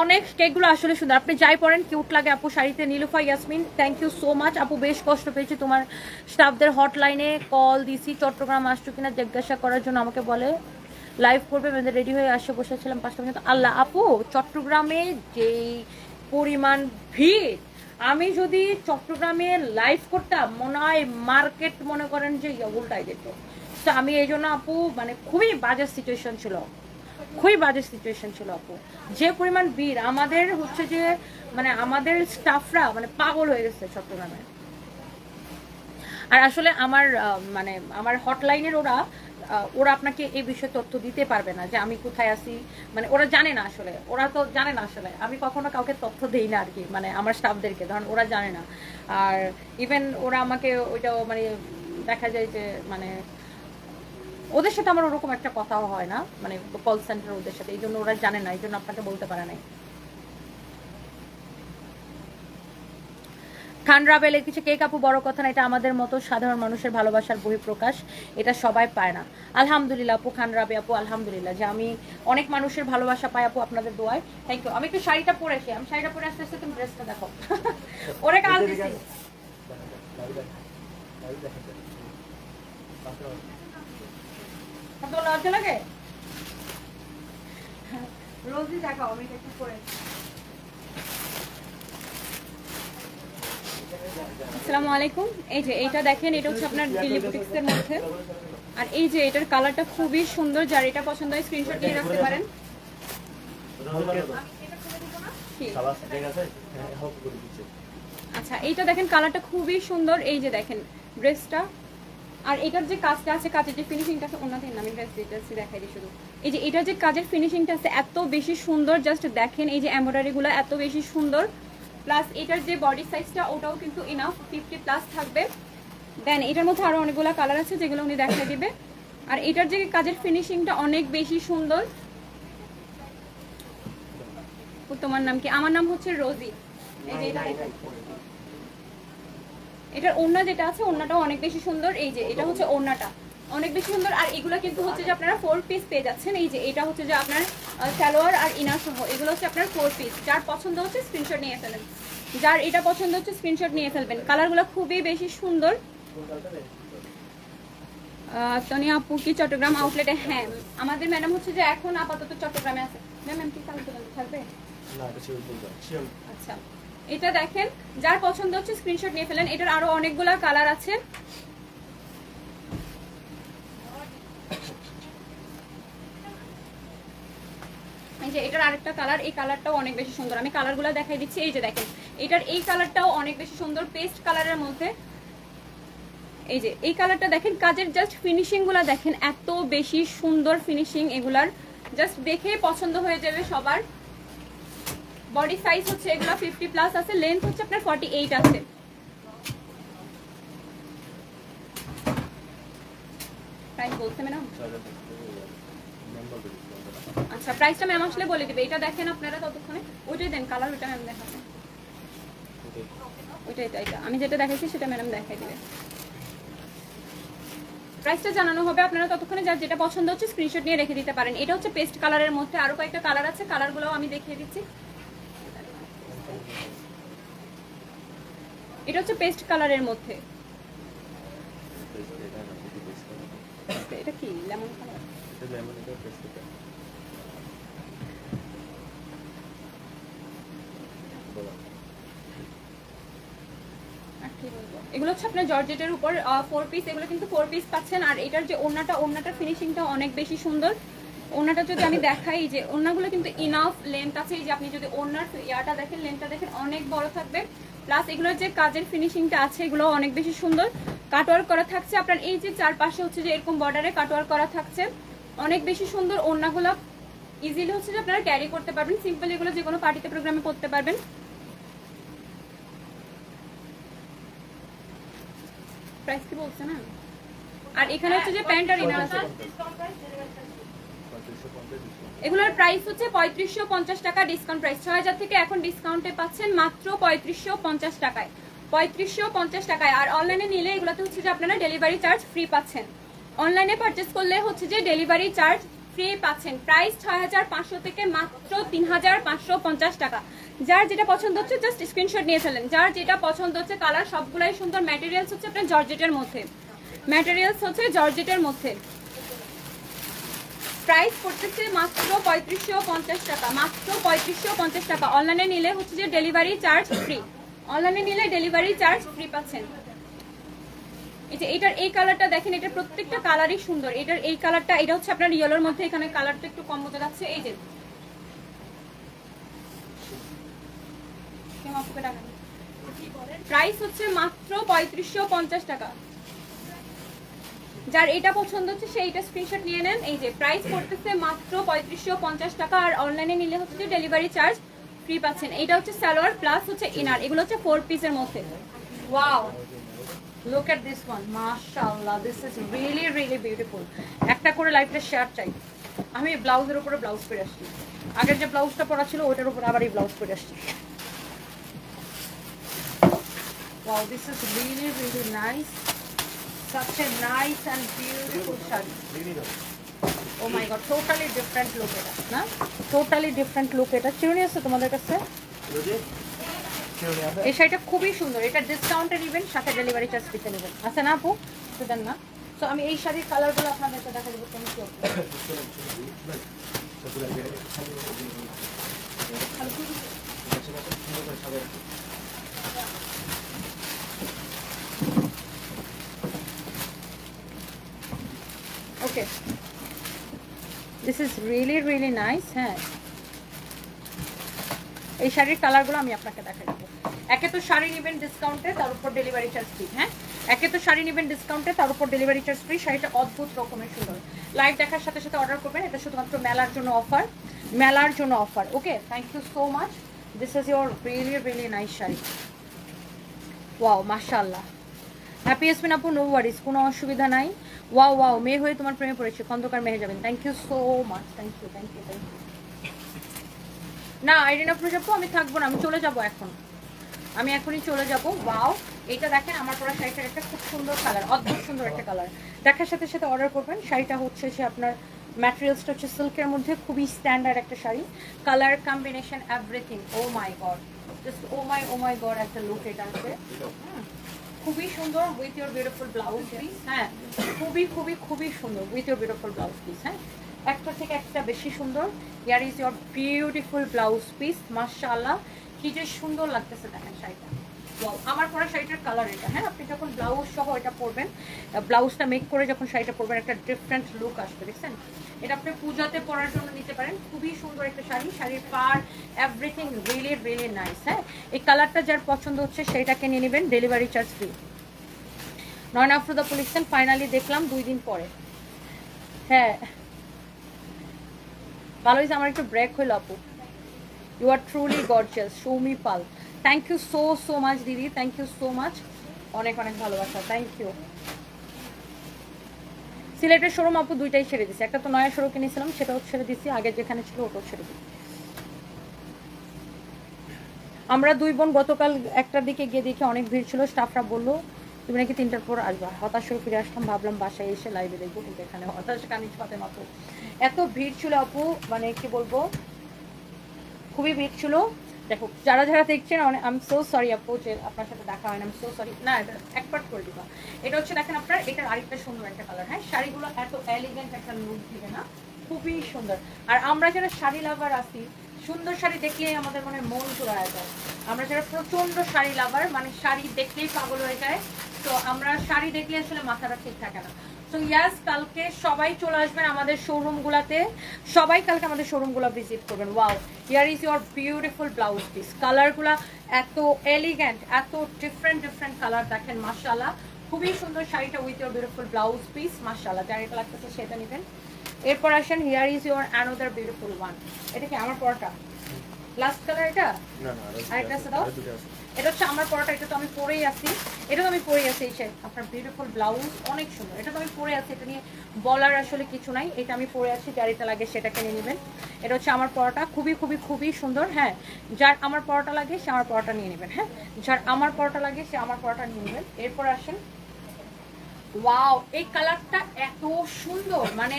অনেক কেকগুলো আসলে সুন্দর। আপনি যাই পড়েন কিউট লাগে আপু শাড়িতে। Nilufa, Yasmin thank you so much আপু বেশ কষ্ট পেয়েছি তোমার স্টাফদের হটলাইনে কল দিছি। চট্টগ্রাম আসছো কিনা জিজ্ঞাসা করার জন্য আমাকে বলে। লাইভ করবে আমাদের রেডি হয়ে আসে বসেছিলাম পাঁচটা পর্যন্ত। আল্লাহ, আপু, চট্টগ্রামে যেই পরিমাণ ভিড়, আমি যদি চট্টগ্রামে লাইভ করতাম মনে হয় মার্কেট মনে করেন যে উল্টাই যেত তো আমি এই জন্য আপু মানে খুবই বাজে সিচুয়েশন ছিল। খুবই বাজে সিচুয়েশন ছিল আপু। যে পরিমাণ ভিড়, আমাদের হচ্ছে যে মানে আমাদের স্টাফরা মানে পাগল হয়ে গেছে চট্টগ্রামে। আর আসলে আমার মানে আমার হটলাইনের ওরা ওরা আপনাকে এই বিষয়ে তথ্য দিতে পারবে না যে আমি কোথায় আছি। মানে ওরা জানে না আসলে, ওরা তো জানে না আসলে। আমি কখনো কাউকে তথ্য দেই না আর কি মানে আমার স্টাফদেরকে ধরুন ওরা জানে না। আর ইভেন ওরা আমাকে ওইটাও মানে দেখা যায় যে মানে ওদের সাথে আমার ওরকম একটা কথাও হয় না মানে কল সেন্টার ওদের সাথে, এই জন্য ওরা জানে না, এই জন্য আপনাকে বলতে পারে নাই। খান রাবেলের কিছু কেক আপু, বড় কথা না, এটা আমাদের মতো সাধারণ মানুষের ভালোবাসার বহিঃপ্রকাশ, এটা সবাই পায় না। আলহামদুলিল্লাহ আপু খান রাবে আপু, আলহামদুলিল্লাহ। যে আমি অনেক মানুষের ভালোবাসা পাই আপু আপনাদের দোয়ায়। থ্যাংক ইউ আমি একটু শাড়িটা পরে আসি, আমি শাড়িটা পরে আসতে আসতে তুমি ড্রেসটা দেখো। ওরে কাল দিছি। তো লজ্জা লাগে? রোজই দেখাও আমি এটা একটু পরে। আসসালামু আলাইকুম। এই যে এটা দেখেন এটা হচ্ছে আপনার দিল্লি বুটিক্সের মধ্যে। আর এই যে এটার কালারটা খুবই সুন্দর যার এটা পছন্দ হয় স্ক্রিনশট নিয়ে রাখতে পারেন? আচ্ছা এইটা দেখেন কালারটা খুবই সুন্দর। এই যে দেখেন ড্রেসটা আর এটার যে কাজটা আছে, কাজের যে ফিনিশিংটা আছে, ওনাদের আমি ড্রেস দেখাই দিই শুধু। এই যে এটা যে কাজের ফিনিশিংটা আছে, এত বেশি সুন্দর জাস্ট দেখেন এই যে এমব্রয়ডারিগুলো এত বেশি সুন্দর। প্লাস এটার যে বডি সাইজটা ওটাও কিন্তু ইনাফ ফিফটি প্লাস থাকবে। দেন এটার মধ্যে আরও অনেকগুলো কালার আছে, যেগুলো উনি দেখাই দিবে। আর এটার যে কাজের ফিনিশিংটা অনেক বেশি সুন্দর। তোমার নাম কি? আমার নাম হচ্ছে রোজি। এই যে এটা। এটার ওড়না যেটা আছে ওড়নাটাও অনেক বেশি সুন্দর। এই যে এটা হচ্ছে ওড়নাটা। অনেক বেশি সুন্দর। আর এগুলো কিন্তু হচ্ছে যে আপনারা ফোর পিস পেয়ে যাচ্ছেন। এই যে এটা হচ্ছে যে আপনার সালোয়ার আর ইনার সহ। এগুলো হচ্ছে আপনার ফোর পিস যার পছন্দ হচ্ছে স্ক্রিনশট নিয়ে ফেলেন যার এটা পছন্দ হচ্ছে স্ক্রিনশট নিয়ে ফেলবেন। কালারগুলো খুবই বেশি সুন্দর। তনি আপু কি চট্টগ্রাম আউটলেটে হ্যাঁ। আমাদের ম্যাডাম হচ্ছে যে এখন আপাতত চট্টগ্রামে আছে। ম্যাম ম্যাম কি কালকে থাকবে? আচ্ছা। এটা দেখেন, যার পছন্দ হচ্ছে স্ক্রিনশট নিয়ে ফেলেন। এটার আরও অনেকগুলা কালার আছে। এই যে এটার আরেকটা কালার এই কালারটাও অনেক বেশি সুন্দর। আমি কালারগুলো দেখাই দিচ্ছি। এই যে দেখেন, এটার এই কালারটাও অনেক বেশি সুন্দর পেস্ট কালারের মধ্যে। এই যে, এই কালারটা দেখেন, কাজের জাস্ট ফিনিশিংগুলা দেখেন, এত বেশি সুন্দর ফিনিশিং এগুলার। জাস্ট দেখে পছন্দ হয়ে যাবে সবার। বডি সাইজ হচ্ছে এগুলো ফিফটি প্লাস আছে লেন্থ হচ্ছে আপনার ফর্টি এইট আছে প্রাইস বলতে আচ্ছা প্রাইসটা ম্যাম আসলে বলে এটা দেখেন আপনারা ততক্ষণে। ওইটাই দেন কালার ওইটা ম্যাম ওইটাই এটা। আমি যেটা দেখাইছি সেটা ম্যাডাম দেখাই দিবে। প্রাইসটা জানানো হবে, আপনারা ততক্ষণে যার যেটা পছন্দ হচ্ছে স্ক্রিনশট নিয়ে রেখে দিতে পারেন। এটা হচ্ছে পেস্ট কালারের মধ্যে আরও কয়েকটা কালার আছে কালারগুলোও আমি দেখিয়ে দিচ্ছি। এটা হচ্ছে পেস্ট কালারের মধ্যে। এটা কি লেমন কালার? এগুলো হচ্ছে আপনার জর্জেটের উপর ফোর পিস এগুলো কিন্তু ফোর পিস পাচ্ছেন। আর এটার যে ওড়নাটা ওড়নাটার ফিনিশিংটা অনেক বেশি সুন্দর। ওড়নাটা যদি আমি দেখাই যে ওনাগুলো কিন্তু ইনাফ লেন্থ আছে এই যে আপনি যদি ওড়নার ইয়াটা দেখেন লেন্থটা দেখেন অনেক বড় থাকবে। প্লাস এগুলোর যে কাজের ফিনিশিংটা আছে এগুলো অনেক বেশি সুন্দর। কাটওয়ার্ক করা থাকছে আপনার এই যে চারপাশে হচ্ছে যে এরকম বর্ডারে কাটওয়ার্ক করা থাকছে অনেক বেশি সুন্দর ওড়নাগুলো ইজিলি হচ্ছে যে আপনারা ক্যারি করতে পারবেন। সিম্পল এগুলো যে কোনো পার্টিতে প্রোগ্রামে করতে পারবেন। প্রাইস কি বলছে না? আর এখানে হচ্ছে যে প্যান্ট আর ইনার আছে এগুলোর প্রাইস হচ্ছে পঁয়ত্রিশশো পঞ্চাশ টাকা ডিসকাউন্ট প্রাইস ছয় হাজার থেকে এখন ডিসকাউন্টে পাচ্ছেন মাত্র পঁয়ত্রিশশো পঞ্চাশ টাকায়। পঁয়ত্রিশশো পঞ্চাশ টাকায়। আর অনলাইনে নিলে এগুলোতে হচ্ছে যে আপনারা ডেলিভারি চার্জ ফ্রি পাচ্ছেন। অনলাইনে পারচেস করলে হচ্ছে যে ডেলিভারি চার্জ ফ্রি পাচ্ছেন। প্রাইস ছয় হাজার পাঁচশো থেকে মাত্র তিন হাজার পাঁচশো পঞ্চাশ টাকা। যার যেটা পছন্দ হচ্ছে জাস্ট স্ক্রিনশট নিয়ে ফেলেন। যার যেটা পছন্দ হচ্ছে কালার সবগুলাই সুন্দর ম্যাটেরিয়ালস হচ্ছে আপনার জর্জেটের মধ্যে। ম্যাটেরিয়ালস হচ্ছে জর্জেটের মধ্যে। প্রাইস পড়তেছে মাত্র পঁয়ত্রিশশো পঞ্চাশ টাকা, মাত্র পঁয়ত্রিশশো পঞ্চাশ টাকা। অনলাইনে নিলে হচ্ছে যে ডেলিভারি চার্জ ফ্রি অনলাইনে নিলে ডেলিভারি চার্জ ফ্রি পাচ্ছেন। এই যে এটার এই কালারটা দেখেন, এটার প্রত্যেকটা কালারই সুন্দর। এটার এই কালারটা এটা হচ্ছে আপনার ইয়েলোর মধ্যে, এখানে কালারটা একটু কম বোঝা যাচ্ছে। এই যে। প্রাইস হচ্ছে মাত্র পঁয়ত্রিশশো পঞ্চাশ টাকা। যার এটা পছন্দ হচ্ছে, সেইটা স্ক্রিনশট নিয়ে নেন। এই যে প্রাইস পড়তেছে মাত্র পঁয়ত্রিশশো পঞ্চাশ টাকা, আর অনলাইনে নিলে হচ্ছে যে ডেলিভারি চার্জ ফ্রি পাচ্ছেন। এটা হচ্ছে সালোয়ার প্লাস হচ্ছে ইনার এগুলো হচ্ছে ফোর পিসের মধ্যে। Wow look at this one মাশাআল্লাহ this is really really beautiful একটা করে লাইফটা শেয়ার চাই। আমি ব্লাউজের উপরে ব্লাউজ পরে আসছি। আগের যে ব্লাউজটা পরা ছিল ওটার উপরে আবার এই ব্লাউজ পরে আসছি। Wow this is really really nice such a nice and beautiful sari oh my god totally different look এটা, না? টোটালি ডিফারেন্ট লুক এটা। চিরুনি আছে তোমাদের কাছে? এই শাড়িটা খুবই সুন্দর। এটা ডিসকাউন্টে নেবেন সাথে ডেলিভারি চার্জ দিতে নেবেন। আছে না আপু? দেন না। তো আমি এই শাড়ির কালারগুলো আপনাদেরকে দেখা দেবো কেমন কি হবে। Okay this is really really nice হ্যাঁ। এই শাড়ির কালারগুলো আমি আপনাকে দেখাই দেবো। একে তো শাড়ি নেবেন ডিসকাউন্টে তার উপর ডেলিভারি চার্জ ফ্রি হ্যাঁ। একে তো শাড়ি নেবেন ডিসকাউন্টে তার উপর ডেলিভারি চার্জ ফ্রি শাড়িটা অদ্ভুত রকমের সুন্দর। লাইভ দেখার সাথে সাথে অর্ডার করবেন। এটা শুধুমাত্র মেলার জন্য অফার মেলার জন্য offer okay thank you so much this is your really really nice sari. Wow মাশাআল্লাহ। হ্যাপি এসমিন আপু নো ওয়ারিস কোনো অসুবিধা নাই। ওয়াও ওয়াও, মেয়ে হয়ে তোমার প্রেমে পড়েছে, খন্দকার মেহে যাবেন। Thank you so much thank you thank you thank you না আইরিন আফরোজ আপু, আমি থাকব না, আমি চলে যাব এখন। আমি এখনই চলে যাব, ওয়াও। এটা দেখেন, আমার পরা শাড়িটার একটা খুব সুন্দর কালার অদ্ভুত সুন্দর একটা কালার দেখার সাথে সাথে অর্ডার করবেন, শাড়িটা হচ্ছে সে আপনার ম্যাটেরিয়ালসটা হচ্ছে সিল্কের মধ্যে, খুবই স্ট্যান্ডার্ড একটা sari. Colour combination everything oh my god just oh my oh my god একটা লুক এটা আছে। হুম। খুবই সুন্দর with your beautiful blouse piece হ্যাঁ খুবই খুবই খুবই সুন্দর with your beautiful blouse piece হ্যাঁ। একটা থেকে একটা বেশি সুন্দর। Here is your beautiful blouse piece মার্শাল্লাহ কি যে সুন্দর লাগতেছে দেখেন শাড়িটা। আমার পরা শাড়িটার কালার এটা। হ্যাঁ আপনি যখন ব্লাউজ সহ এটা পরবেন ব্লাউজটা মেক করে যখন শাড়িটা পরবেন, একটা ডিফারেন্ট লুক আসবে, দেখছেন? এটা আপনি পূজাতে পরার জন্য নিতে পারেন। খুবই সুন্দর একটা শাড়ি। শাড়ির পার এভরিথিং রিয়েলি রিয়েলি নাইস হ্যাঁ? এই কালারটা যার পছন্দ হচ্ছে সেইটাকে নিয়ে নেবেন ডেলিভারি চার্জ ফ্রি নয়ন আফরোদা পুলিশন ফাইনালি দেখলাম দুই দিন পরে। হ্যাঁ। ভালো হয়েছে, আমার একটু ব্রেক হইল, আপু। You are truly gorgeous Soumi Pal thank you so so much দিদি। থ্যাংক ইউ সো মাচ অনেক অনেক ভালোবাসা। থ্যাংক ইউ সিলেটের শোরুম আপু দুইটাই ছেড়ে দিছি। একটা তো নয়া শোরুম কিনেছিলাম, সেটাও ছেড়ে দিছি। আগে যেখানে ছিল ওটাও ছেড়ে দিছি। আমরা দুই বোন গতকাল একটার দিকে গিয়ে দেখি অনেক ভিড় ছিল। স্টাফরা বলল, তুমি নাকি তিনটার পর আসবা? হতাশ হয়ে ফিরে আসলাম, ভাবলাম বাসায় এসে লাইভে দেখব, কিন্তু এখানে হতাশ কানিজ পাতে মাত্র এত ভিড় ছিল আপু মানে কি বলব, খুবই ভিড় ছিল। দেখো, যারা যারা দেখছেন অনেক আম সো সরি আপু, যে আপনার সাথে দেখা হয় না আম সো সরি না, এটা এক পার্ট করে দিবা। এটা হচ্ছে, দেখেন আপনার এটার আরেকটা সুন্দর একটা কালার হ্যাঁ? শাড়িগুলো এত এলিগেন্ট একটা লুক দিবে না, খুবই সুন্দর। আর আমরা যারা শাড়ি লাভার আছি, সুন্দর শাড়ি দেখলেই আমাদের মনে মন জোড়ায় যায়। আমরা যারা প্রচণ্ড শাড়ি লাভার মানে শাড়ি দেখলেই পাগল হয়ে যায়, তো আমরা শাড়ি দেখলে আসলে মাথাটা ঠিক থাকে না। তো ইয়াস কালকে সবাই চলে আসবেন আমাদের শোরুম গুলাতে। সবাই কালকে আমাদের শোরুমগুলা ভিজিট করবেন। Wow here is your beautiful blouse piece কালারগুলা এত এলিগ্যান্ট এত ডিফারেন্ট ডিফারেন্ট কালার দেখেন মাশাআল্লাহ। খুবই সুন্দর শাড়িটা with your beautiful blouse piece মাশাআল্লাহ। যার এটা লাগতেছে সেটা নেবেন। এরপর আসেন here is your another beautiful one এটা কি আমার পরটা? লাস্ট কালার এটা? আরেকটা আছে দাও? এটা হচ্ছে আমার পরাটা, এটা তো আমি পরেই আছি। এটা তো আমি পরে আছি, এই শাড়ি আপনার বিউটিফুল ব্লাউজ অনেক সুন্দর। এটা তো আমি পরে আছি, এটা নিয়ে বলার আসলে কিছু নাই। এটা আমি পরে আছি এটা লাগে সেটা কিনে নেবেন। এটা হচ্ছে আমার পরাটা, খুবই খুবই খুবই সুন্দর হ্যাঁ। যার আমার পরাটা লাগে, সে আমার পরাটা নিয়ে নেবেন হ্যাঁ। যার আমার পরোটা লাগে, সে আমার পরাটা নিয়ে নেবেন। এরপর আসেন ওয়াও এই কালারটা এত সুন্দর। মানে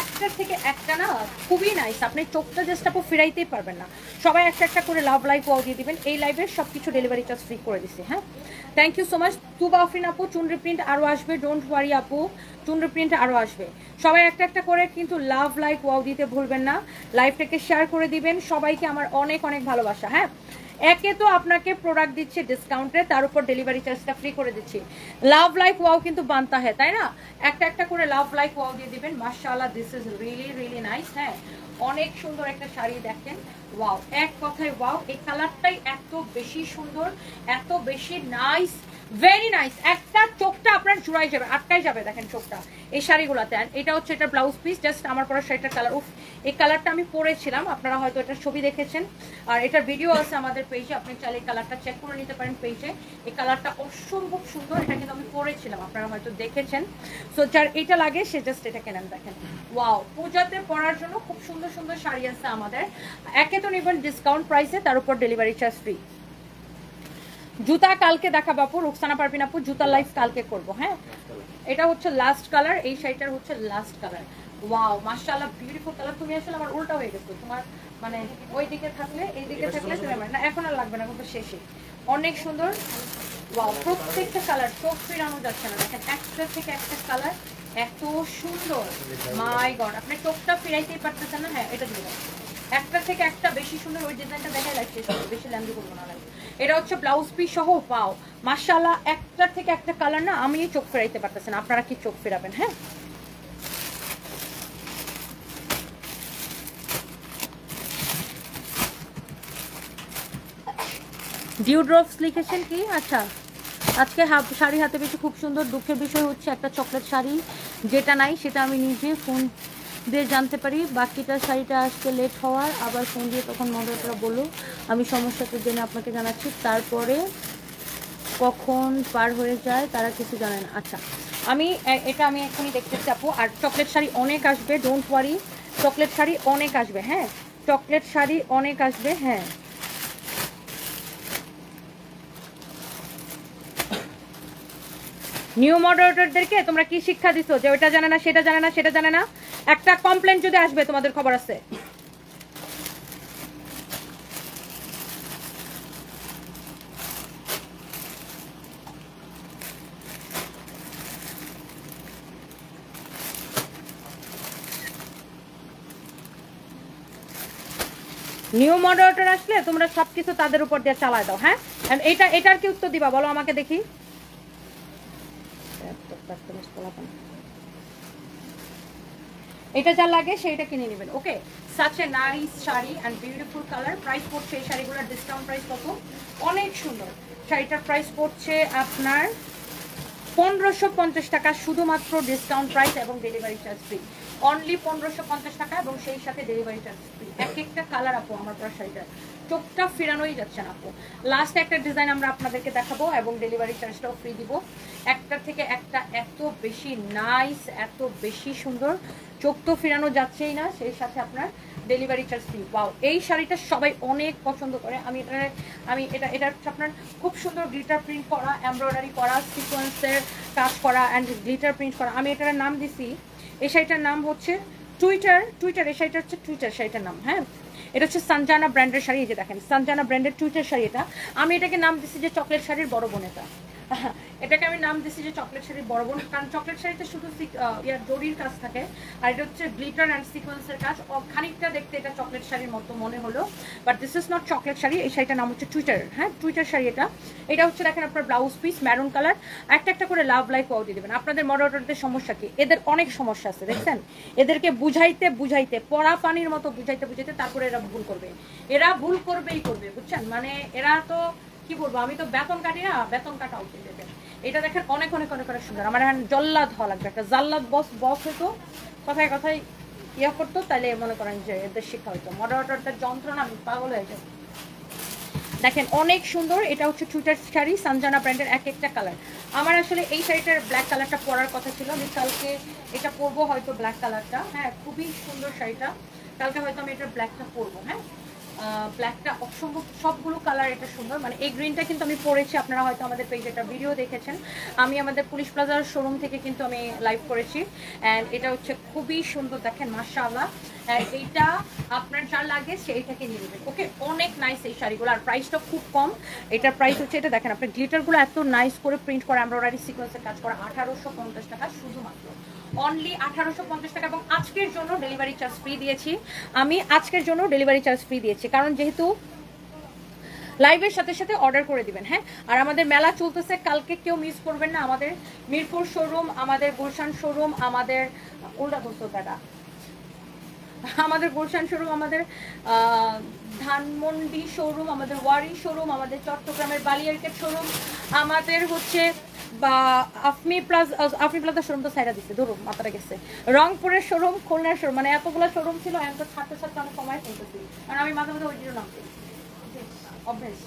একটার থেকে একটা না খুবই নাইস আপনি চোখটা জাস্ট আপু ফিরাইতেই পারবেন না। সবাই একটা একটা করে লাভ লাইভ ওয়াও দিয়ে দিবেন। এই লাইভের সব কিছু ডেলিভারি চার্জ ফ্রি করে দিছি হ্যাঁ? Thank you so much Tuba Afrin আপু, চুনরি প্রিন্ট আরও আসবে। ডোন্ট ওয়ারি আপু, চুনরি প্রিন্ট আরও আসবে। সবাই একটা একটা করে কিন্তু লাভ লাইক ওয়াও দিতে ভুলবেন না। লাইভটাকে শেয়ার করে দিবেন। সবাইকে আমার অনেক অনেক ভালোবাসা হ্যাঁ? একে তো আপনাকে প্রোডাক্ট দিচ্ছে ডিসকাউন্টে তার উপর ডেলিভারি চার্জটা ফ্রি করে দিচ্ছি। লাভ লাইফ ওয়াও কিন্তু বানতা হ্যাঁ তাই না? একটা একটা করে লাভ লাইফ ওয়াও দিয়ে দেবেন মার্শাল্লাহ this is really really nice হ্যাঁ? অনেক সুন্দর একটা শাড়ি দেখেন ওয়াও এক কথায় ওয়াও এই কালারটাই এত বেশি সুন্দর, এত বেশি নাইস ভেরি নাইস একটা চোখটা আপনার জুড়াই যাবে আটকাই যাবে, দেখেন চোখটা। এই শাড়িগুলোতে। এটা হচ্ছে এটা ব্লাউজ পিস জাস্ট আমার পরা শাড়িটার কালার উফ, এই কালারটা আমি পরেছিলাম। আপনারা হয়তো এটার ছবি দেখেছেন। আর এটার ভিডিও আছে আমাদের পেজে আপনি চাইলে কালারটা চেক করে নিতে পারেন পেজে এই কালারটা অসম্ভব সুন্দর। এটা কিন্তু আমি পরেছিলাম। আপনারা হয়তো দেখেছেন। সো যার এটা লাগে, সে জাস্ট এটা কেনেন, দেখেন। ওয়াও পূজাতে পরার জন্য খুব সুন্দর সুন্দর শাড়ি আছে আমাদের। একে তো নেবেন ডিসকাউন্ট প্রাইসে তার উপর ডেলিভারি চার্জ ফ্রি জুতা কালকে দেখা বাপু রুকসানা পারবিন আপু জুতা লাইফ কালকে করব হ্যাঁ? এটা হচ্ছে লাস্ট কালার এই শাড়িটার হচ্ছে লাস্ট কালার ওয়াও মাশাআল্লাহ বিউটিফুল কালার তুমি আসলে আমার উল্টা হয়ে গেছো। তোমার মানে ওই দিকে থাকলে এই দিকে থাকলে তুমি না এখন আর লাগবে না কিন্তু শেষে। অনেক সুন্দর। ওয়াও প্রত্যেকটা কালার চোখ ফিরানো যাচ্ছে না। দেখেন একটা থেকে একটা কালার এত সুন্দর। মাই গড আপনি চোখটা ফিরাইতেই পারতেছেন না হ্যাঁ এটা দিয়ে একটা থেকে একটা বেশি সুন্দর ওই ডিজাইনটা দেখা যাচ্ছে বেশি ল্যান্ডি করব না লাগে এটা হচ্ছে ব্লাউজ পিস সহ পাও মার্শাল্লাহ একটা থেকে একটা কালার না আমি চোখ ফেরাইতে পারতেছেন আপনারা কি চোখ ফেরাবেন হ্যাঁ? ডিউড্রপস লিখেছেন কি? আচ্ছা আজকে শাড়ি হাতে পেয়েছি খুব সুন্দর দুঃখের বিষয় হচ্ছে একটা চকলেট শাড়ি, যেটা নাই, সেটা আমি নিজে ফোন দিয়ে জানতে পারি, বাকিটা শাড়িটা আসতে লেট হওয়ার, আবার ফোন দিয়ে তখন মডারেটরা বলল আমি সমস্যাটা জেনে আপনাকে জানাচ্ছি, তারপরে কখন পার হয়ে যায় তারা কিছু জানে না। আচ্ছা আমি এটা আমি এখনই দেখতে চাপো আর চকলেট শাড়ি অনেক আসবে ডোন্ট ওয়ারি চকলেট শাড়ি অনেক আসবে হ্যাঁ? চকলেট শাড়ি অনেক আসবে হ্যাঁ। নিউ মডারেটরদেরকে তোমরা কি শিক্ষা দিছো? যে ওটা জানে না, সেটা জানে না, সেটা জানে না? একটা কমপ্লেন যদি আসবে, তোমাদের খবর আছে। নিউ মডারেটর আসলে তোমরা সবকিছু তাদের উপর দিয়ে চালায় দাও হ্যাঁ? এটা, এটার কি উত্তর দিবা? বলো আমাকে দেখি। এটা যা লাগে সেইটা কিনে নেবেন okay such a nice sari and beautiful colour price পড়ছে এই শাড়িগুলোর ডিসকাউন্ট প্রাইস কত? অনেক সুন্দর। শাড়িটার প্রাইস পড়ছে আপনার পনেরোশো পঞ্চাশ টাকা, শুধুমাত্র ডিসকাউন্ট প্রাইস এবং ডেলিভারি চার্জ ফ্রি অনলি পনেরোশো পঞ্চাশ টাকা এবং সেই সাথে ডেলিভারি চার্জ ফ্রি এক একটা কালার আপু আমার পরা শাড়িটার। চোখটা ফেরানোই যাচ্ছে না আপু। লাস্ট একটা ডিজাইন আমরা আপনাদেরকে দেখাবো এবং ডেলিভারি চার্জটাও ফ্রি দিব। একটার থেকে একটা এত বেশি নাইস এত বেশি সুন্দর। চোখ তো ফেরানো যাচ্ছেই না, সেই সাথে আপনার ডেলিভারি চার্জ ফ্রি পাও এই শাড়িটা সবাই অনেক পছন্দ করে। আমি এটা আমি এটা এটা হচ্ছে আপনার খুব সুন্দর গ্লিটার প্রিন্ট করা এমব্রয়ডারি করা সিকোয়েন্সের কাজ করা অ্যান্ড গ্লিটার প্রিন্ট করা। আমি এটার নাম দিছি। এই শাড়িটার নাম হচ্ছে টুইটার টুইটার এই শাড়িটা হচ্ছে টুইটার শাড়িটার নাম হ্যাঁ? এটা হচ্ছে সানজানা ব্র্যান্ডের শাড়ি, এই যে দেখেন সানজানা ব্র্যান্ডের টুইটার শাড়ি এটা। আমি এটাকে নাম দিচ্ছি যে চকলেট শাড়ির বড় বোন এটা। এটাকে আমি নাম দিছি যে চকলেট শাড়ি বড় বোন, কারণ চকলেট শাড়িতে শুধু ইয়ার জরির কাজ থাকে, আর এটা হচ্ছে গ্লিটার অ্যান্ড সিকোয়েন্সের কাজ। খানিকটা দেখতে এটা চকলেট শাড়ির মতো মনে হলো but this is not chocolate sari, এই শাড়িটার নাম হচ্ছে টুইটার হ্যাঁ? টুইটার শাড়ি এটা। এটা হচ্ছে দেখেন আপনার ব্লাউজ পিস ম্যারুন কালার একটা একটা করে লাভ লাইফ পাও দিয়ে দেবেন। আপনাদের মডারেটরদের সমস্যা কি? এদের অনেক সমস্যা আছে, দেখছেন? এদেরকে বুঝাইতে বুঝাইতে, পড়া পানির মতো বুঝাইতে বুঝাইতে তারপরে এরা ভুল করবে। এরা ভুল করবেই করবে, বুঝছেন? মানে এরা তো কি বলব? আমি তো বেতন কাটি না, বেতন কাটা উচিত এটা দেখেন অনেক অনেক অনেক অনেক সুন্দর। আমার এখন জল্লাদ হওয়া লাগবে। একটা জাল্লাদ বস বস হতো কথায় কথায় ইয়ে করতো তাহলে মনে করেন যে এদের শিক্ষা হইতো। মডারেটরদের যন্ত্রণা, আমি পাগল হয়ে যাই। দেখেন, অনেক সুন্দর। এটা হচ্ছে টুইটার শাড়ি সানজানা ব্র্যান্ডের এক একটা কালার আমার আসলে এই শাড়িটার ব্ল্যাক কালারটা পরার কথা ছিল। আমি কালকে এটা পরবো হয়তো ব্ল্যাক কালারটা হ্যাঁ খুবই সুন্দর শাড়িটা। কালকে হয়তো আমি এটার ব্ল্যাকটা পরবো হ্যাঁ? ব্ল্যাকটা অসম্ভব, সবগুলো কালার এটা সুন্দর। মানে এই গ্রিনটা কিন্তু আমি পরেছি, আপনারা হয়তো আমাদের পেজে একটা ভিডিও দেখেছেন। আমি আমাদের পুলিশ প্লাজার শোরুম থেকে কিন্তু আমি লাইভ করেছি। অ্যান্ড এটা হচ্ছে খুবই সুন্দর, দেখেন অ্যান্ড এইটা আপনার যা লাগে সেইটাকে নিয়ে নেবেন। ওকে অনেক নাইস এই শাড়িগুলো। আর প্রাইসটা খুব কম। এটার প্রাইস হচ্ছে এটা, দেখেন আপনার গ্লিটারগুলো এত নাইস করে প্রিন্ট করে এমব্রয়ডারি সিকোয়েন্সের কাজ করা, আঠারোশো পঞ্চাশ টাকা শুধুমাত্র। অনলি আঠারোশো পঞ্চাশ টাকা এবং আজকের জন্য ডেলিভারি চার্জ ফ্রি দিয়েছি। আমি আজকের জন্য ডেলিভারি চার্জ ফ্রি দিয়েছি, কারণ যেহেতু লাইভের সাথে সাথে অর্ডার করে দিবেন হ্যাঁ? আর আমাদের মেলা চলতেছে, কালকে কেউ মিস করবেন না। আমাদের মিরপুর শোরুম আমাদের গুলশান শোরুম আমাদের, উল্টা দোস্ত দাদা? আমাদের গুলশান শোরুম আমাদের ধানমন্ডি শোরুম আমাদের ওয়ারি শোরুম আমাদের চট্টগ্রামের বালিয়ারকেট শোরুম আমাদের হচ্ছে বা Afmi plus Afmi plaza showroom তো সাইডা দিচ্ছে ধরুন, মাথাটা গেছে। রংপুরের শোরুম, খুলনার শোরুম মানে এতগুলো শোরুম ছিল এখন তো ছাত্র ছাত্র অনেক সময় ফেলতেছি। কারণ আমি মাঝে মাঝে ওই জন্য নাম দিই অভ্যেস।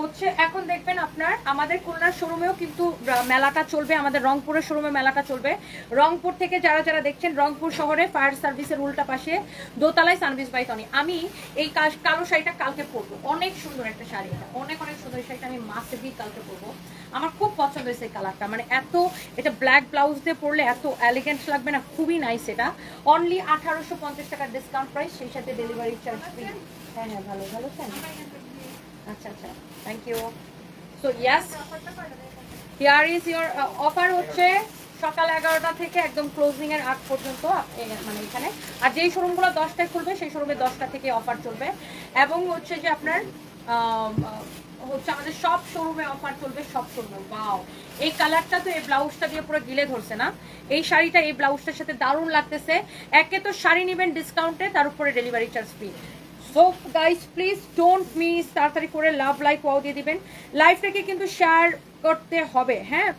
হচ্ছে, এখন দেখবেন আপনার আমাদের খুলনার শোরুমেও কিন্তু মেলাটা চলবে, আমাদের রংপুরের শোরুমে মেলাটা চলবে। রংপুর থেকে যারা যারা দেখছেন, রংপুর শহরে ফায়ার সার্ভিসের উল্টা পাশে দোতলায় সার্ভিস বাই টনি আমি এই কালো শাড়িটা কালকে পরবো। অনেক সুন্দর একটা শাড়ি এটা। অনেক অনেক সুন্দর শাড়িটা আমি মাসে দিয়ে কালকে পরবো। আমার খুব পছন্দ হয়েছে এই কালারটা মানে এত, এটা ব্ল্যাক ব্লাউজ দিয়ে পরলে এত এলিগেন্ট লাগবে না, খুবই নাইস এটা। অনলি আঠারোশো পঞ্চাশ টাকার ডিসকাউন্ট প্রাইস সেই সাথে ডেলিভারি চার্জ ফ্রি হ্যাঁ হ্যাঁ ভালো ভালো। আচ্ছা আচ্ছা। Uh, সকাল এগারোটা থেকে একদম ক্লোজিং এর আগ পর্যন্ত মানে এখানে। আর যেই শোরুমগুলো দশটায় খুলবে সেই শোরুমে দশটা থেকে অফার চলবে। এবং হচ্ছে যে আপনার হচ্ছে আমাদের সব শোরুমে অফার চলবে সব শোরুমে। বাও এই কালারটা তো এই ব্লাউজটা দিয়ে পুরো গিলে ধরছে না। এই শাড়িটা এই ব্লাউজটার সাথে দারুণ লাগতেছে। একে তো শাড়ি নেবেন ডিসকাউন্টে তার উপরে delivery charge free so guys please don't miss তাড়াতাড়ি করে লাভ লাইক ওয়াও দিয়ে দিবেন। লাইফটাকে কিন্তু শেয়ার করতে হবে হ্যাঁ?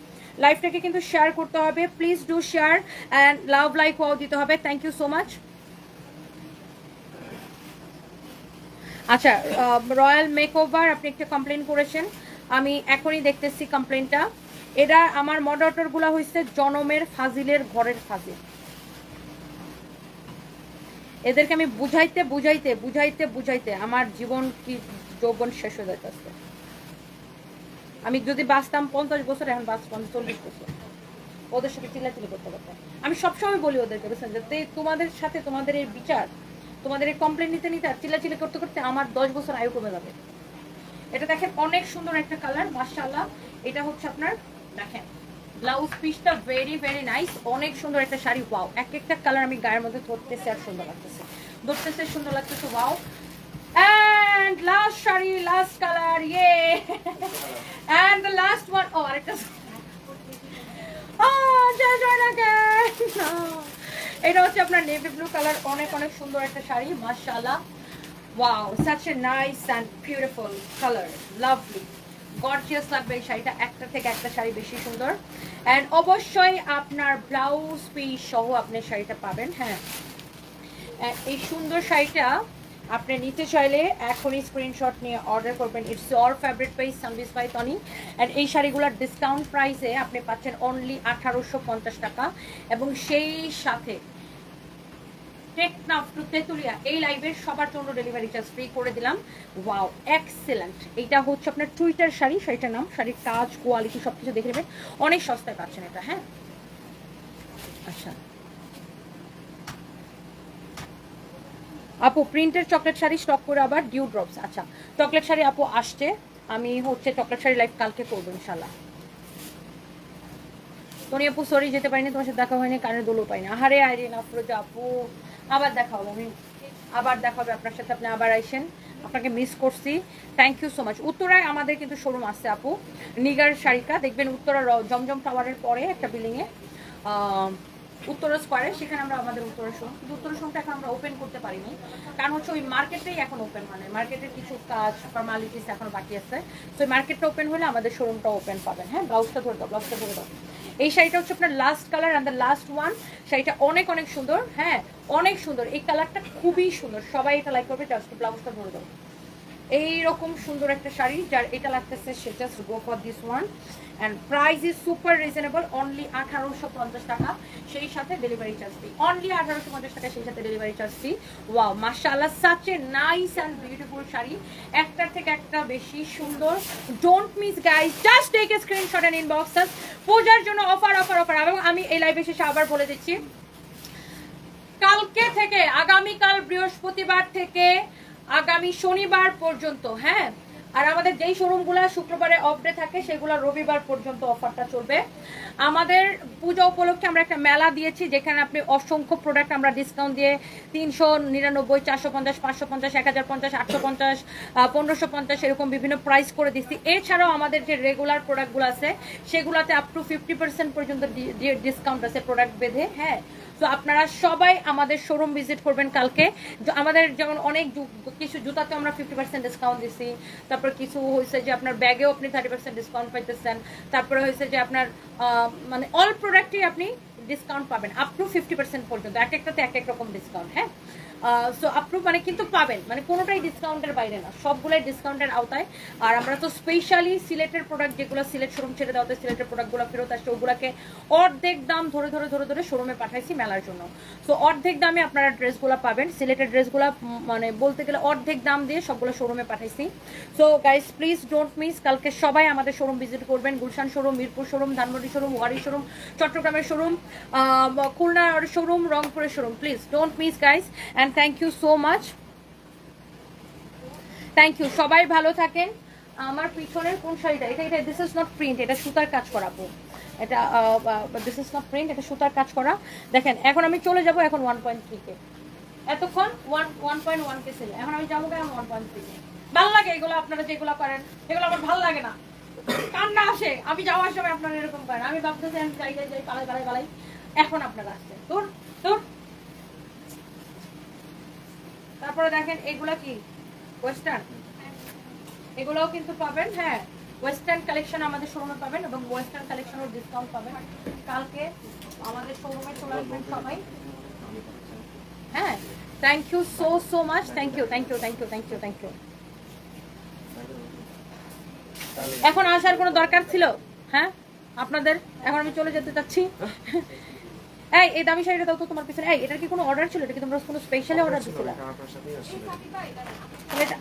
লাইফটাকে কিন্তু শেয়ার করতে হবে। Please do share and love like wow দিতে হবে। থ্যাংক ইউ সো মাচ আচ্ছা রয়্যাল মেকওভার আপনি একটা কমপ্লেন করেছেন। আমি এখনই দেখতেছি কমপ্লেনটা এটা আমার মডারেটরগুলো হয়েছে জনমের ফাজিলের ঘরের ফাজিল। এদেরকে আমি বুঝাইতে বুঝাইতে বুঝাইতে বুঝাইতে আমার জীবন কি যৌবন শেষ হয়ে যাইতেছে। আমি যদি বাঁচতাম পঞ্চাশ বছর, এখন বাঁচতাম চল্লিশ বছর। ওদের সাথে চিল্লাচিল্লি করতে করতে আমি সবসময় বলি ওদেরকে, বুঝছেন? যে তোমাদের সাথে তোমাদের এই বিচার, তোমাদের এই কমপ্লেন নিতে নিতে আর চিল্লাচিল্লি করতে করতে আমার দশ বছর আয়ু কমে যাবে। এটা দেখেন অনেক সুন্দর একটা কালার মাশাআল্লাহ। এটা হচ্ছে আপনার, দেখেন। ব্লাউজ পিসটা ভেরি ভেরি নাইস অনেক সুন্দর একটা শাড়ি ওয়াও এক একটা কালার আমি গায়ের মধ্যে ধরতেছে আর সুন্দর লাগতেছে। ধরতেছে সুন্দর লাগতেছে wow and last sari last colour ইয়ে অ্যান্ড লাস্ট ওয়ান ও আরেকটা। আহ, জয় এটা হচ্ছে আপনার নেভি ব্লু কালার অনেক অনেক সুন্দর একটা শাড়ি মাশাআল্লাহ। Wow such a nice and beautiful colour lovely gorgeous লাগবে এই শাড়িটা। একটা থেকে একটা শাড়ি বেশি সুন্দর। অ্যান্ড অবশ্যই আপনার ব্লাউজ পিস সহ আপনি শাড়িটা পাবেন হ্যাঁ। এই সুন্দর শাড়িটা আপনি নিতে চাইলে এখনই স্ক্রিনশট নিয়ে অর্ডার করবেন। ইটস অর ফেভারিট পেজ সানবিস বাই টনি অ্যান্ড এই শাড়িগুলোর ডিসকাউন্ট প্রাইসে আপনি পাচ্ছেন অনলি আঠারোশো পঞ্চাশ টাকা। এবং সেই সাথে টেকনাফ টু তেতুলিয়া এই লাইভের সবার জন্য ডেলিভারি চার্জ ফ্রি করে দিলাম। ওয়াও এক্সেলেন্ট এইটা হচ্ছে আপনার টুইটার শাড়ি, শাড়িটার নাম, শাড়ির কাজ কোয়ালিটি সব কিছু দেখে নেবেন। অনেক সস্তায় পাচ্ছেন এটা হ্যাঁ? আচ্ছা। আপু প্রিন্টের চকলেট শাড়ি স্টক করে আবার ডিউ ড্রপস আচ্ছা চকলেট শাড়ি আপু আসছে। আমি হচ্ছে চকলেট শাড়ি লাইভ কালকে করব ইনশাল্লাহ তনি আপু সরি যেতে পারিনি, তোমার সাথে দেখা হয়নি কারণে দোলো পাইনি। আহারে, আইরিন, আফরোজা আপু। আবার দেখা হবে আমি আবার দেখা হবে আপনার সাথে, আপনি আবার আইসেন। আপনাকে মিস করছি। থ্যাংক ইউ সো মাচ উত্তরায় আমাদের কিন্তু শোরুম আছে আপু। নিগার শাড়িকা দেখবেন উত্তরা জমজম টাওয়ারের পরে একটা বিল্ডিংয়ে উত্তরা স্কোয়ারে সেখানে আমরা আমাদের উত্তরা শোরুম কিন্তু উত্তরা শোরুমটা এখন আমরা ওপেন করতে পারিনি। কারণ হচ্ছে ওই মার্কেটেই এখন ওপেন মানে মার্কেটের কিছু কাজ ফর্মালিটিস এখন বাকি আছে। তো ওই মার্কেটটা ওপেন হলে আমাদের শোরুমটা ওপেন পাবেন। হ্যাঁ ব্লাউজটা ধরে দাও ব্লাউজটা ধরে দাও। এই শাড়িটা হচ্ছে আপনার last colour and the last one শাড়িটা অনেক অনেক সুন্দর। হ্যাঁ অনেক সুন্দর। এই কালারটা খুবই সুন্দর। সবাই এটা লাইক করবে জাস্ট ব্লাউজটা ধরে দেবো এইরকম সুন্দর একটা শাড়ি, যার এটা লাগতেছে, সে just go for this one and price is super reasonable only আঠারোশো পঞ্চাশ টাকা, সেই সাথে ডেলিভারি চার্জ ফি অনলি আঠারোশো পঞ্চাশ টাকা, সেই সাথে ডেলিভারি চার্জ ফি ওয়াও মাশাআল্লাহ such nice and beautiful sari. একটার থেকে একটা বেশি সুন্দর। Don't miss guys just take a screenshot and inbox পূজার জন্য অফার অফার অফার এবং আমি এই লাইভে শেষে আবার বলে দিচ্ছি, কালকে থেকে, আগামীকাল বৃহস্পতিবার থেকে, আগামী শনিবার পর্যন্ত হ্যাঁ? আর আমাদের যেই শোরুমগুলো শুক্রবারে অফ ডে থাকে, সেগুলো রবিবার পর্যন্ত অফারটা চলবে। আমাদের পূজা উপলক্ষে আমরা একটা মেলা দিয়েছি, যেখানে আপনি অসংখ্য প্রোডাক্ট আমরা ডিসকাউন্ট দিয়ে তিনশো নিরানব্বই, চারশো পঞ্চাশ, পাঁচশো পঞ্চাশ, এক হাজার পঞ্চাশ, আটশো পঞ্চাশ পনেরোশো পঞ্চাশ এরকম বিভিন্ন প্রাইস করে দিচ্ছি। এছাড়াও আমাদের যে রেগুলার প্রোডাক্টগুলো আছে, সেগুলোতে আপ টু ফিফটি পার্সেন্ট পর্যন্ত ডিসকাউন্ট আছে প্রোডাক্ট বেঁধে হ্যাঁ। তো আপনারা সবাই আমাদের শোরুম ভিজিট করবেন কালকে। আমাদের যেমন অনেক কিছু জুতাতে আমরা ফিফটি পার্সেন্ট ডিসকাউন্ট দিচ্ছি তারপর কিছু হয়েছে যে আপনার ব্যাগেও আপনি থার্টি পার্সেন্ট ডিসকাউন্ট পাইতেছেন। তারপরে হয়েছে যে আপনার মানে অল প্রোডাক্টই আপনি ডিসকাউন্ট পাবেন আপ টু ফিফটি পার্সেন্ট পর্যন্ত। এক একটাতে এক এক রকম ডিসকাউন্ট হ্যাঁ? সো আপ টু মানে কিন্তু পাবেন। মানে কোনোটাই ডিসকাউন্টের বাইরে না। সবগুলোই ডিসকাউন্টের আওতায়। আর আমরা তো স্পেশালি সিলেটের প্রোডাক্ট যেগুলো সিলেট শোরুম ছেড়ে দেওয়াতে সিলেটের প্রোডাক্টগুলো ফেরত আসছে, ওগুলোকে অর্ধেক দাম ধরে ধরে ধরে ধরে শোরুমে পাঠাইছি মেলার জন্য। সো অর্ধেক দামে আপনারা ড্রেসগুলো পাবেন। সিলেটের ড্রেসগুলো মানে বলতে গেলে অর্ধেক দাম দিয়ে সবগুলো শোরুমে পাঠাইছি। So guys please don't miss কালকে সবাই আমাদের শোরুম ভিজিট করবেন। Gulshan showroom Mirpur showroom Dhanmondi showroom Wari showroom চট্টগ্রামের শোরুম খুলনার শোরুম রংপুরের showroom please don't miss guys and thank you so much thank you সবাই ভালো থাকেন। আমার পিছনের কোন শাড়িটা? এটা এটা দিস ইজ নট প্রিন্ট এটা সুতার কাজ করাবো এটা দিস ইজ নট প্রিন্ট এটা সুতার কাজ করা। দেখেন, এখন আমি চলে যাব এখন ওয়ান পয়েন্ট থ্রিকে এতক্ষণ one one point one K ছিল। এখন আমি যাব কেন ওয়ান পয়েন্ট থ্রিকে ভালো লাগে এগুলো আপনারা যেগুলো করেন। এগুলো আমার ভালো লাগে না। কান্না আসে। আমি যাওয়ার সময় আপনারা এরকম করেন। আমি ভাবতেছি আমি যাই যাই যাই, পালাই পালাই পালাই। এখন আপনারা আসছেন। তোর তোর তারপরে দেখেন, এগুলা কি? ওয়েস্টার্ন এগুলোও কিন্তু পাবেন হ্যাঁ। ওয়েস্টার্ন কালেকশন আমাদের শোরুমে পাবেন এবং ওয়েস্টার্ন কালেকশনের ডিসকাউন্ট পাবেন। কালকে আমাদের শোরুমে চলে আসবেন সবাই। হ্যাঁ। Thank you so so much thank you thank you thank you thank you thank you এখন আসার কোনো দরকার ছিল? হ্যাঁ? আপনাদের? এখন আমি চলে যেতে চাচ্ছি। এই এই দামি শাড়িটা দাও তো তোমার পিছনে। এই এটার কি কোনো অর্ডার ছিল? এটা কি তোমরা কোনো স্পেশালি অর্ডার দিছিলে? এটা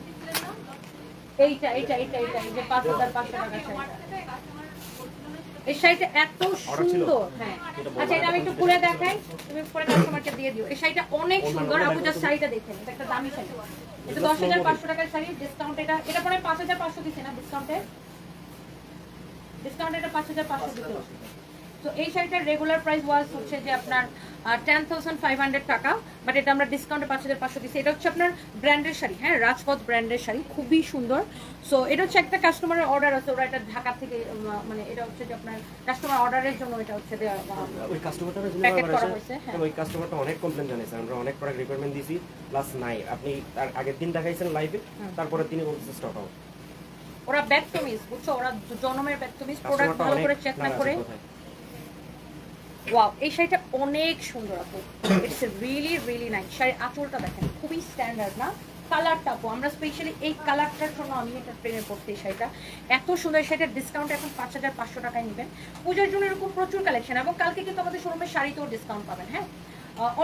এইটা এইটা এইটা এইটা এই যে পাঁচ হাজার পাঁচশো শাড়িটা এই শাড়িটা এত সুন্দর। হ্যাঁ। আচ্ছা এটা আমি একটু খুলে দেখাই। তুমি পরে কাস্টমারকে দিয়ে দিও। এই শাড়িটা অনেক সুন্দর। আপু যা শাড়িটা দেখেন। এটা একটা দামি শাড়ি। এটা দশ হাজার পাঁচশো টাকার শাড়ি। ডিসকাউন্ট এটা এটা পরে পাঁচ হাজার পাঁচশো দিচ্ছে না ডিসকাউন্টে ডিসকাউন্ট এটা পাঁচ হাজার পাঁচশো তো এই শাড়িটার রেগুলার প্রাইস ওয়াজ হচ্ছে যে আপনার টেন থাউজেন্ড ফাইভ হান্ড্রেড টাকা বাট এটা আমরা ডিসকাউন্টে পাঁচ হাজার পাঁচশো দিচ্ছি এটা হচ্ছে আপনার ব্র্যান্ডের শাড়ি হ্যাঁ রাজপথ ব্র্যান্ডের শাড়ি খুবই সুন্দর। সো এটা হচ্ছে একটা কাস্টমারের অর্ডার আছে ওরা এটা ঢাকা থেকে মানে এটা হচ্ছে যে আপনার কাস্টমার অর্ডারের জন্য এটা হচ্ছে ওই Packet করা হয়েছে, হ্যাঁ। ওই কাস্টমারটা অনেক কমপ্লেন জানিয়েছে আমরা অনেক প্রোডাক্ট রিকোয়ারমেন্ট দিয়েছি প্লাস নাই আপনি তার আগের দিন দেখাইছেন লাইভে তারপরে তিনি বলছে স্টক আউট ওরা ব্যাকটমিস বুঝছ? ওরা জনমের ব্যাকটমিস প্রোডাক্ট ভালো করে চেক না করে ওয়াও এই শাড়িটা অনেক সুন্দর আপু। ইটস রিয়েলি রিয়েলি নাইস শাড়ির আঁচলটা দেখেন, খুবই স্ট্যান্ডার্ড না? কালারটা আপু, আমরা স্পেশালি এই কালারটার জন্য আমি এটা প্রেমে পড়তে এই শাড়িটা। এত সুন্দর শাড়িটার ডিসকাউন্ট এখন পাঁচ হাজার পাঁচশো টাকায় নেবেন। পুজোর জন্য এরকম প্রচুর কালেকশন এবং কালকে কিন্তু আমাদের শোরুমের শাড়িতেও ডিসকাউন্ট পাবেন হ্যাঁ?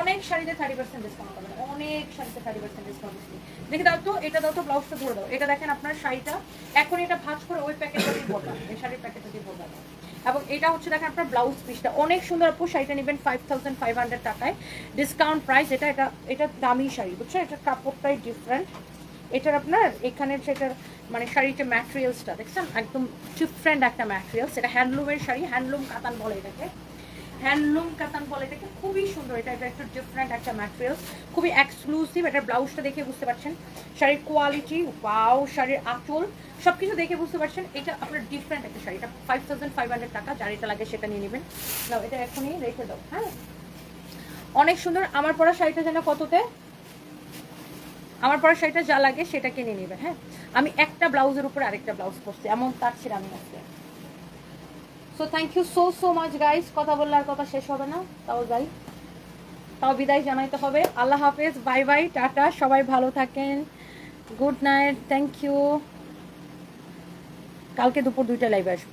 অনেক শাড়িতে থার্টি পার্সেন্ট ডিসকাউন্ট পাবেন, অনেক শাড়িতে থার্টি পার্সেন্ট ডিসকাউন্ট দিচ্ছি। দেখে দাও তো, এটা দাও তো ব্লাউজটা ধরে দাও। এটা দেখেন আপনার শাড়িটা, এখন এটা ভাঁজ করে ওই প্যাকেটটা দিয়ে বদলান এই শাড়ির প্যাকেটটা দিয়ে বদলান এবং এটা হচ্ছে দেখেন আপনার ব্লাউজ পিসটা অনেক সুন্দর আপু, শাড়িটা নেবেন ফাইভ থাউজেন্ড ফাইভ হান্ড্রেড টাকায়। ডিসকাউন্ট প্রাইস এটা এটা এটা দামি শাড়ি বুঝছেন এটা কাপড়টাই ডিফারেন্ট এটার আপনার, এখানের সেটার মানে শাড়ির যে ম্যাটেরিয়ালসটা দেখছেন? একদম ডিফারেন্ট একটা ম্যাটেরিয়ালস এটা হ্যান্ডলুমের শাড়ি হ্যান্ডলুম কাতান বলে এটাকে। হ্যান্ডলুম কাতান বলে এটাকে খুবই সুন্দর, এটা এটা একটু ডিফারেন্ট একটা ম্যাটেরিয়ালস খুবই এক্সক্লুসিভ এটার ব্লাউজটা দেখে বুঝতে পারছেন। শাড়ির কোয়ালিটি ওয়াও শাড়ির আঁচল সব কিছু দেখে বুঝতে পারছেন। এটা আপনার ডিফারেন্ট একটা শাড়ি, এটা ফাইভ থাউজেন্ড ফাইভ হান্ড্রেড টাকা, যার এটা লাগে সেটা নিয়ে নেবেন। নাও, এটা এখনই রেখে দাও হ্যাঁ। অনেক সুন্দর, আমার পরা শাড়িটা যেন কততে? আমার পরা শাড়িটা যা লাগে সেটা কিনে নেবেন হ্যাঁ। আমি একটা ব্লাউজের উপর আরেকটা ব্লাউজ পরছি এমন তার ছিল আমি আজকে। So thank you so so much guys কথা বললে আর কথা শেষ হবে না। তাও যাই। তাও বিদায় জানাইতে হবে। আল্লাহ হাফেজ। Bye bye. টাটা। সবাই ভালো থাকেন। Good night. থ্যাংক ইউ কালকে দুপুর দুইটা লাইভে আসব।